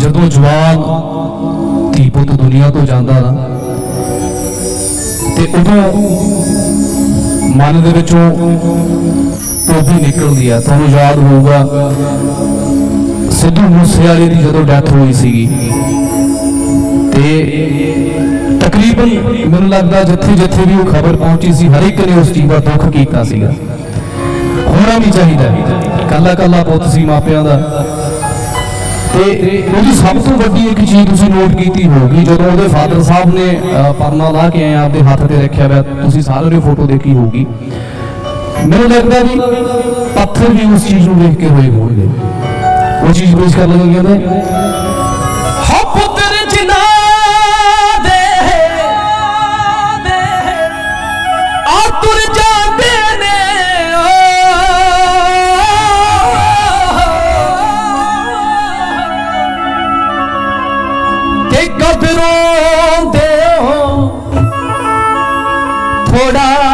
ਜਦੋਂ ਜਵਾਨ ਧੀ ਪੁੱਤ ਦੁਨੀਆ ਤੋਂ ਜਾਂਦਾ ਨਾ, ਤੇ ਉਦੋਂ ਮਨ ਦੇ ਵਿੱਚੋਂ ਉਹ ਨਿਕਲਦੀ ਆ, ਤੁਹਾਨੂੰ ਯਾਦ ਹੋਊਗਾ, ਸਿੱਧੂ ਮੂਸੇਵਾਲੇ ਦੀ ਜਦੋਂ ਡੈਥ ਹੋਈ ਸੀਗੀ, ਤੇ ਤਕਰੀਬਨ ਮੈਨੂੰ ਲੱਗਦਾ ਜਿੱਥੇ ਜਿੱਥੇ ਵੀ ਉਹ ਖਬਰ ਪਹੁੰਚੀ ਸੀ, ਹਰ ਇੱਕ ਨੇ ਉਸ ਚੀਜ਼ ਦਾ ਦੁੱਖ ਕੀਤਾ ਸੀਗਾ। ਹੋਣਾ ਵੀ ਚਾਹੀਦਾ ਕੱਲਾ ਕੱਲਾ ਪੁੱਤ ਸੀ ਮਾਪਿਆਂ ਦਾ। ਤੇ ਉਹਦੀ ਸਭ ਤੋਂ ਵੱਡੀ ਇੱਕ ਚੀਜ਼ ਤੁਸੀਂ ਨੋਟ ਕੀਤੀ ਹੋਊਗੀ ਜਦੋਂ ਉਹਦੇ ਫਾਦਰ ਸਾਹਿਬ ਨੇ ਅਹ, ਪਰਨਾ ਲਾ ਕੇ ਆਏ ਆਪਦੇ ਹੱਥ ਤੇ ਰੱਖਿਆ ਹੋਇਆ ਤੁਸੀਂ ਸਾਰਿਆਂ ਨੇ ਫੋਟੋ ਦੇਖੀ ਹੋਊਗੀ। ਮੈਨੂੰ ਲੱਗਦਾ ਵੀ ਪੱਥਰ ਵੀ ਉਸ ਚੀਜ਼ ਨੂੰ ਦੇਖ ਕੇ ਹੋਏ ਹੋਣਗੇ। ਉਹ ਚੀਜ਼ ਪੇਸ਼ ਕਰ ਲਗੇ ਕਹਿੰਦੇ ਤੇ ਕਬਰੋਂ ਹੋ। ਥੋੜਾ